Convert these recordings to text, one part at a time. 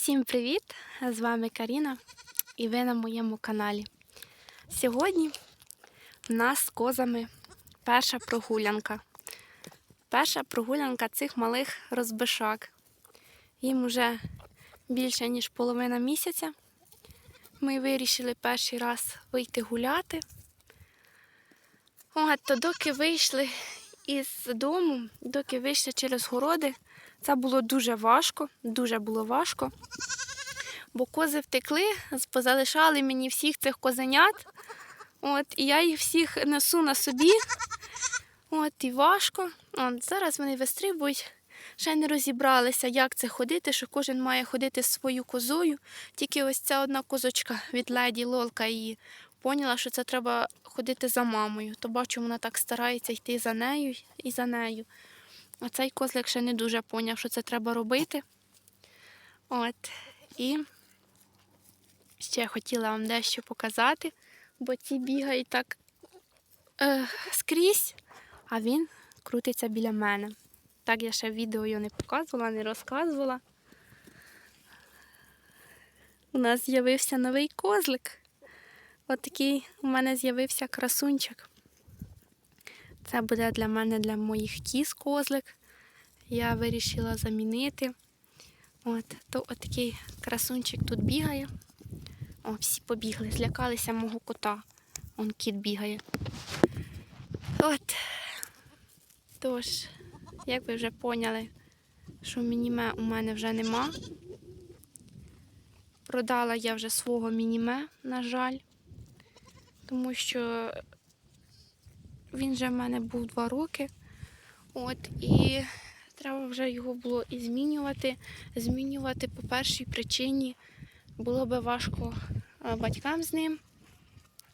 Всім привіт! З вами Каріна і ви на моєму каналі. Сьогодні в нас з козами перша прогулянка. Перша прогулянка цих малих розбишак. Їм вже більше, ніж половина місяця. Ми вирішили перший раз вийти гуляти. От, то доки вийшли із дому, доки вийшли через городи, це було дуже важко, дуже було важко. Бо кози втекли, позалишали мені всіх цих козенят. От, і я їх всіх несу на собі. От, і важко. От, зараз вони вистрибують. Ще не розібралися, як це ходити, що кожен має ходити з своєю козою. Тільки ось ця одна козочка від леді Лолка її поняла, що це треба ходити за мамою. То бачу, вона так старається йти за нею і за нею. А цей козлик ще не дуже поняв, що це треба робити. От. І ще хотіла вам дещо показати, бо ці бігають так е, скрізь, а він крутиться біля мене. Так я ще відео його не показувала, не розказувала. У нас з'явився новий козлик. От у мене з'явився красунчик. Це буде для мене, для моїх кіз козлик. Я вирішила замінити. От, то отакий красунчик тут бігає. О, всі побігли, злякалися мого кота. Он кіт бігає. От. Тож, як ви вже поняли, що мініме у мене вже нема. Продала я вже свого мініме, на жаль, тому що він вже в мене був два роки. От, і треба вже його було і змінювати. Змінювати по першій причині було би важко батькам з ним.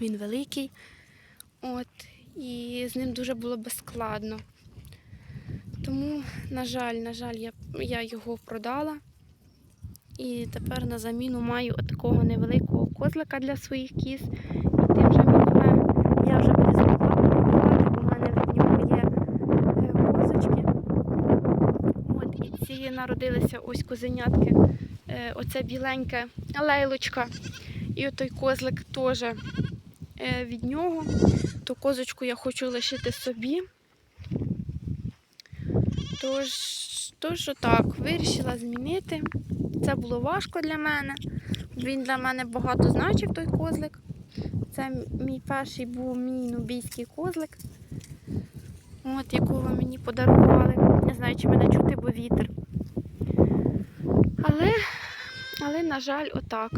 Він великий. От, і з ним дуже було би складно. Тому, на жаль, на жаль, я, я його продала. І тепер на заміну маю такого невеликого козлика для своїх кіз. І тим же мініме я вже не змогла подарувати, бо в мене від нього є е, козочки. От, і ці народилися ось козенятки. Е, Оце біленьке лейлочка. І отой козлик теж е, від нього. Ту козочку я хочу лишити собі. Тож, тож отак, вирішила змінити. Це було важко для мене. Він для мене багато значив той козлик. Це мій перший був мій нубійський козлик, от, якого мені подарували. Не знаю, чи мене чути, бо вітер. Але, але, на жаль, отак.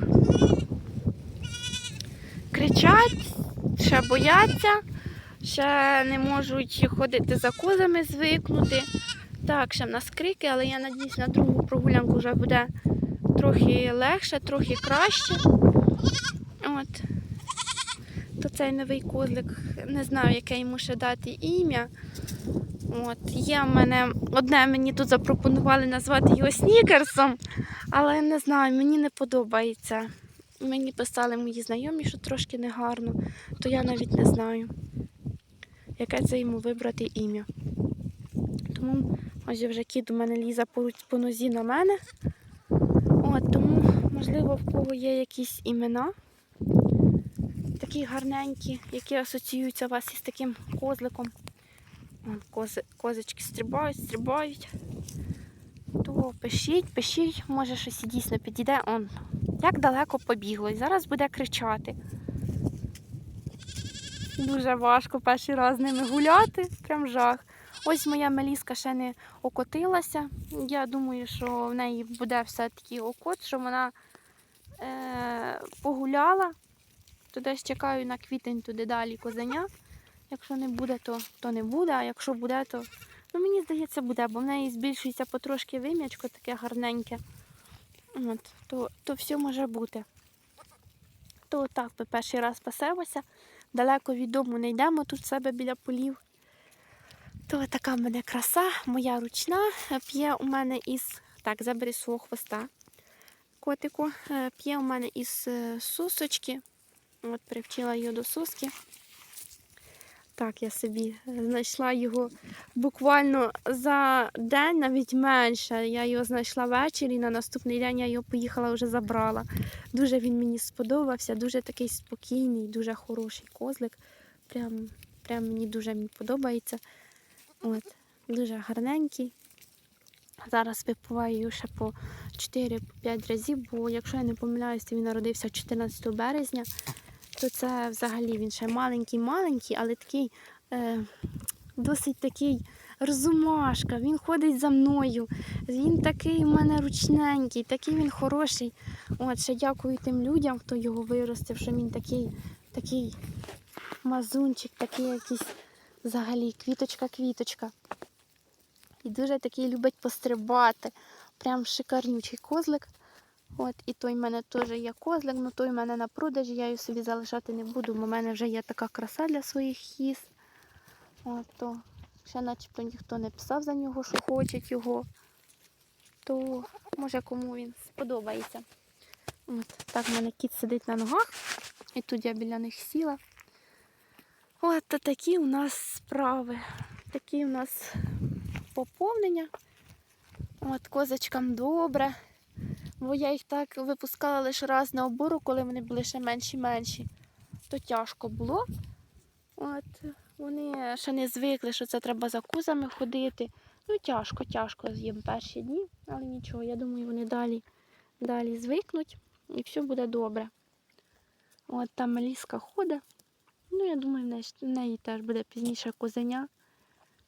Кричать, ще бояться, ще не можуть ходити за козами звикнути. Так, ще в нас крики, але я надіюсь, на другу прогулянку вже буде трохи легше, трохи краще. От. То цей новий козлик, не знаю, яке йому ще дати ім'я. От. Є в мене одне мені тут запропонували назвати його Снікерсом, але не знаю, мені не подобається. Мені писали мої знайомі, що трошки негарно, то я навіть не знаю, яке це йому вибрати ім'я. Тому ось вже кіт у мене лізе по, нозі на мене. От, тому, можливо, в кого є якісь імена, такі гарненькі, які асоціюються у вас із таким козликом. Вон, кози, козочки стрибають, стрибають. То пишіть, пишіть, може щось і дійсно підійде. Он, як далеко побігло. І зараз буде кричати. Дуже важко перший раз з ними гуляти, прям жах. Ось моя меліска ще не окотилася. Я думаю, що в неї буде все-таки окот, що вона е, погуляла. То десь чекаю на квітень туди далі козеня. Якщо не буде, то, то не буде, а якщо буде, то ну, мені здається, буде, бо в неї збільшується потрошки вим'ячко таке гарненьке. От, то, то все може бути. То так, ми перший раз пасемося, далеко від дому не йдемо, тут себе біля полів. То така в мене краса, моя ручна, п'є у мене із. Так, забери свого хвоста котику. Е, П'є у мене із е, сусочки. От привчила її до суски. Так, я собі знайшла його буквально за день, навіть менше. Я його знайшла ввечері, на наступний день я його поїхала вже забрала. Дуже він мені сподобався, дуже такий спокійний, дуже хороший козлик. Прям, прям мені дуже він подобається. От, дуже гарненький. Зараз випиваю його ще по 4-5 разів, бо якщо я не помиляюсь, він народився 14 березня, то це взагалі він ще маленький-маленький, але такий е, досить такий розумашка. Він ходить за мною. Він такий у мене ручненький, такий він хороший. От ще дякую тим людям, хто його виростив, що він такий, такий мазунчик, такий якийсь взагалі квіточка-квіточка. І дуже такий любить пострибати. Прям шикарнючий козлик. От, і той в мене теж є козлик, але той в мене на продажі, я його собі залишати не буду, бо в мене вже є така краса для своїх хіз. От, то ще начебто ніхто не писав за нього, що хочуть його. То може кому він сподобається. От, так в мене кіт сидить на ногах, і тут я біля них сіла. От то такі у нас справи. Такі у нас поповнення. От козочкам добре. Бо я їх так випускала лише раз на обору, коли вони були ще менші-менші. То тяжко було. От, вони ще не звикли, що це треба за козами ходити. Ну, тяжко, тяжко їм перші дні, але нічого, я думаю, вони далі, далі звикнуть і все буде добре. От там Меліска ходить. Ну, я думаю, в неї, теж буде пізніше козеня.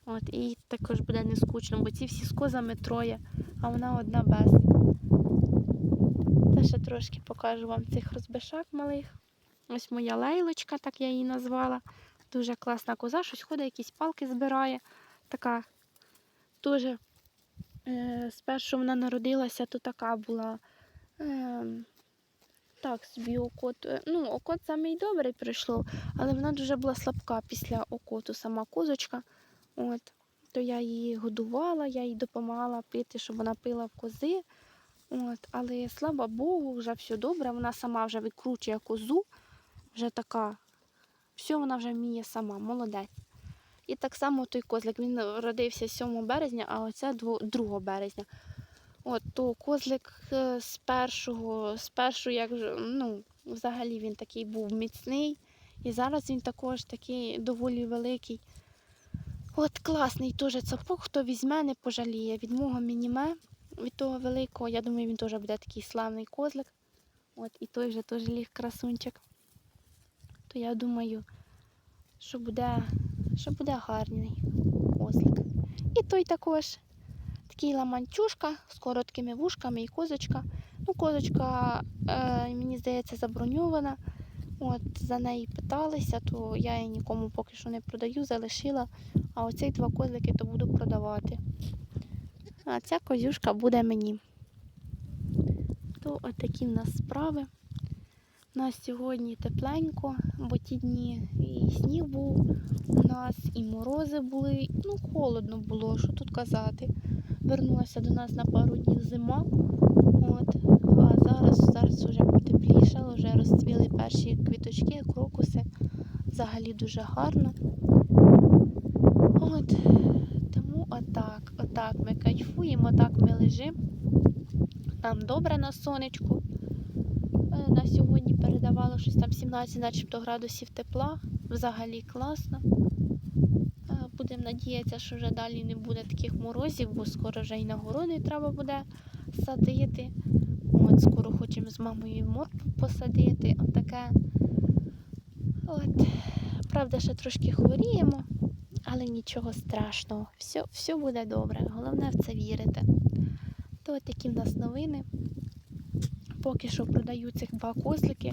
От, і також буде не скучно, бо ці всі з козами троє, а вона одна без. Та ще трошки покажу вам цих розбишак малих. Ось моя лейлочка, так я її назвала. Дуже класна коза, щось ходить, якісь палки збирає. Така дуже е, спершу вона народилася, то така була. Е, так, собі окот. е, Ну, окот саме й добре прийшло, але вона дуже була слабка після окоту, сама козочка. От, то я її годувала, я їй допомагала пити, щоб вона пила в кози. От, але слава Богу, вже все добре. Вона сама вже викручує козу, вже така, все вона вже вміє сама, молодець. І так само той козлик, він родився 7 березня, а оце 2 березня. От, то козлик е, з першого, з першого, як ну, взагалі він такий був міцний. І зараз він також такий доволі великий. От класний теж цапок, хто візьме, не пожаліє. Від мого мініме, від того великого, я думаю, він теж буде такий славний козлик. От, і той же теж ліг красунчик. То я думаю, що буде, що буде гарний козлик. І той також такий ламанчушка з короткими вушками і козочка. Ну, козочка, е, мені здається, заброньована. От, за неї питалися, то я її нікому поки що не продаю, залишила. А оці два козлики то буду продавати. А ця козюшка буде мені. То отакі в нас справи. У нас сьогодні тепленько, бо ті дні і сніг був у нас, і морози були. Ну, холодно було, що тут казати. Вернулася до нас на пару днів зима. От. А зараз, зараз вже потеплішало, вже розцвіли перші квіточки, крокуси. Взагалі дуже гарно. От. Отак ми кайфуємо, отак ми лежимо. Нам добре на сонечку. Е, На сьогодні передавало щось там 17 начебто градусів тепла. Взагалі класно. Е, Будемо надіятися, що вже далі не буде таких морозів, бо скоро вже і на городи треба буде садити. От, скоро хочемо з мамою моркву посадити. Отаке. От. Правда, ще трошки хворіємо, але нічого страшного. Все, все буде добре. Головне в це вірити. То от такі в нас новини. Поки що продаю цих два козлики.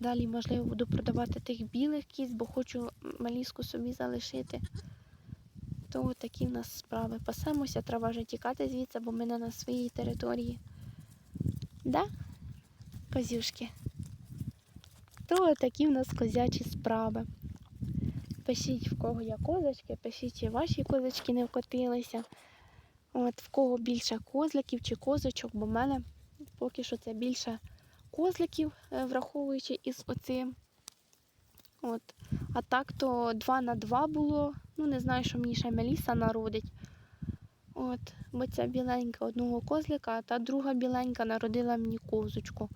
Далі, можливо, буду продавати тих білих кіз, бо хочу маліску собі залишити. То такі в нас справи. Пасемося, треба вже тікати звідси, бо ми не на своїй території. Да? Козюшки? То такі в нас козячі справи. Пишіть, в кого є козочки, пишіть, чи ваші козочки не вкотилися. От, в кого більше козликів чи козочок, бо в мене поки що це більше козликів, е, враховуючи із оцим. От. А так то 2 на 2 було. Ну, не знаю, що мені ще Меліса народить. От, бо ця біленька одного козлика, а та друга біленька народила мені козочку.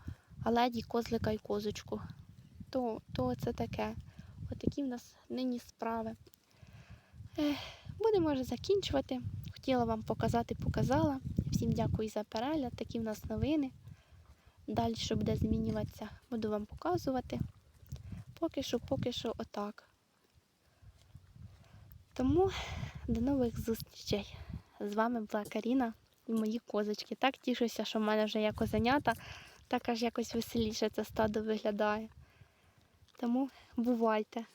А леді козлика і козочку. То, то це таке. От такі в нас нині справи. Будемо вже закінчувати. Хотіла вам показати, показала. Всім дякую за перегляд. Такі в нас новини. Далі, що буде змінюватися, буду вам показувати. Поки що, поки що отак. Тому до нових зустрічей. З вами була Каріна і мої козочки. Так тішуся, що в мене вже є козенята, так аж якось веселіше це стадо виглядає. Тому бувайте!